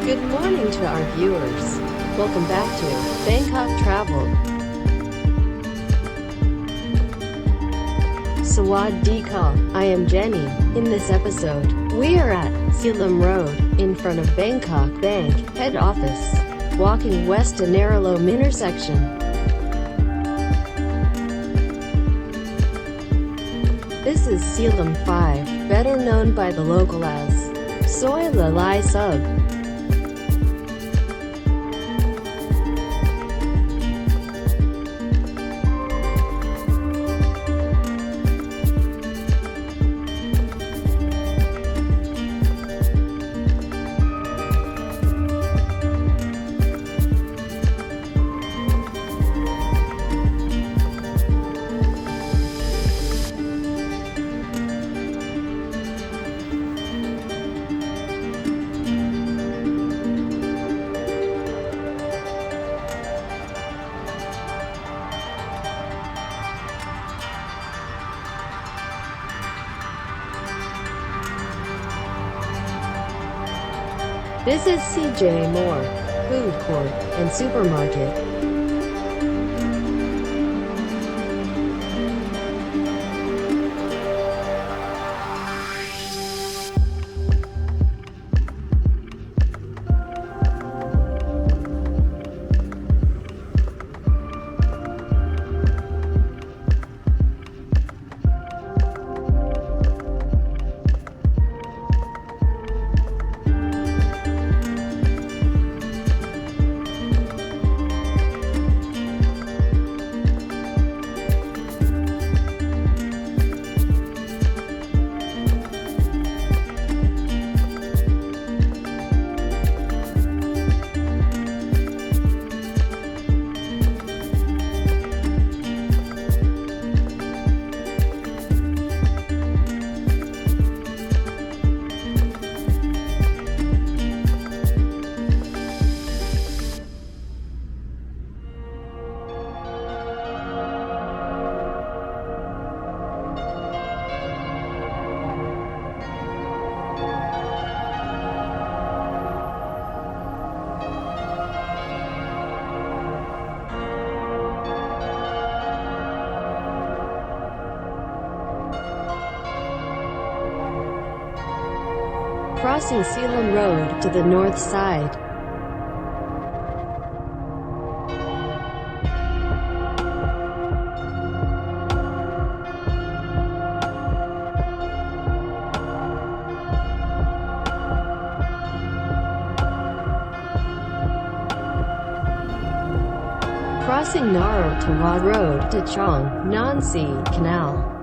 Good morning to our viewers. Welcome back to Bangkok Travel. Sawadee ka, I am Jenny. In this episode, we are at Silam Road, in front of Bangkok Bank head office, walking west to Narrowlome intersection. This is Selam 5, better known by the local as Soy Lalai Sub. This is CJ Moore, food court and supermarket. Crossing Selam Road to the north side. Crossing Naro Tawa Road to Chong, Nansi Canal.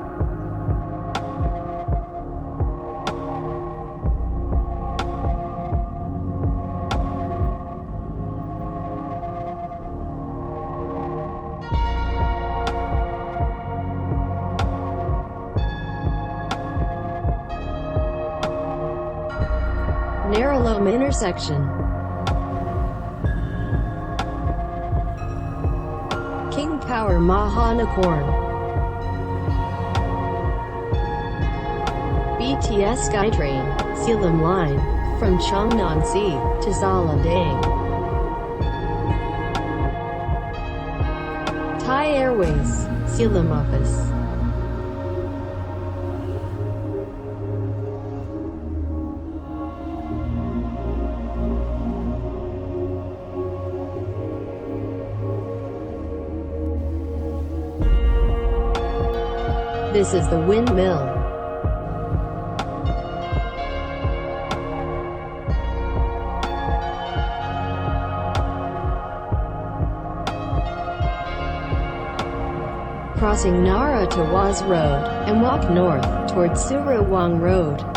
Intersection. King Power Mahanakorn. BTS Skytrain, Selam Line, from Chongnansi to Zalandang. Thai Airways, Selam Office. This is the windmill. Crossing Nara to Waz Road, and walk north towards Surawang Road.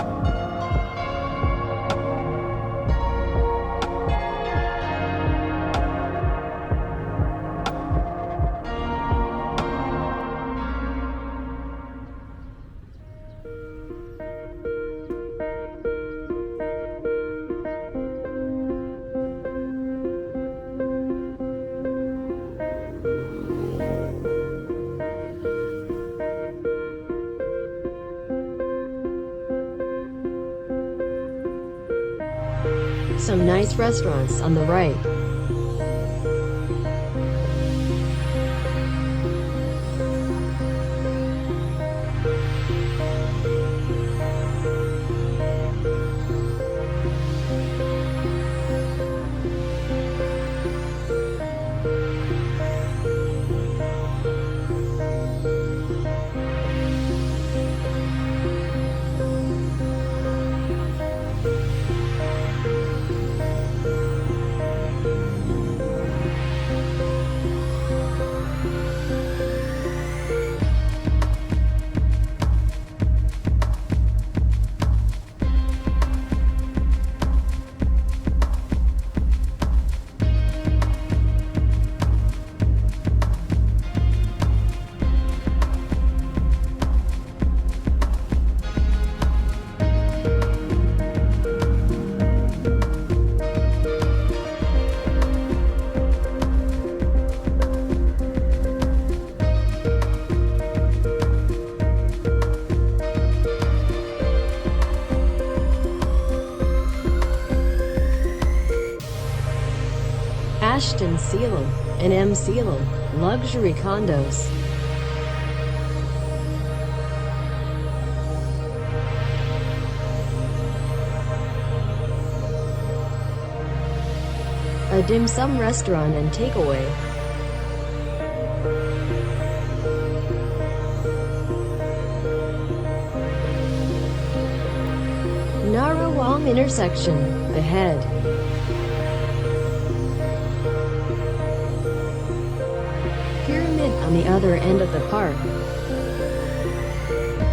Some nice restaurants on the right. Ashton Sealam and M. Sealam, luxury condos. A dim sum restaurant and takeaway. Narawang intersection, ahead. Pyramid on the other end of the park.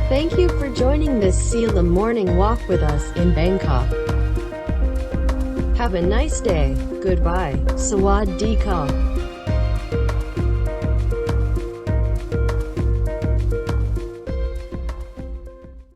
Thank you for joining this Sealam morning walk with us in Bangkok. Have a nice day. Goodbye. Sawadee ka.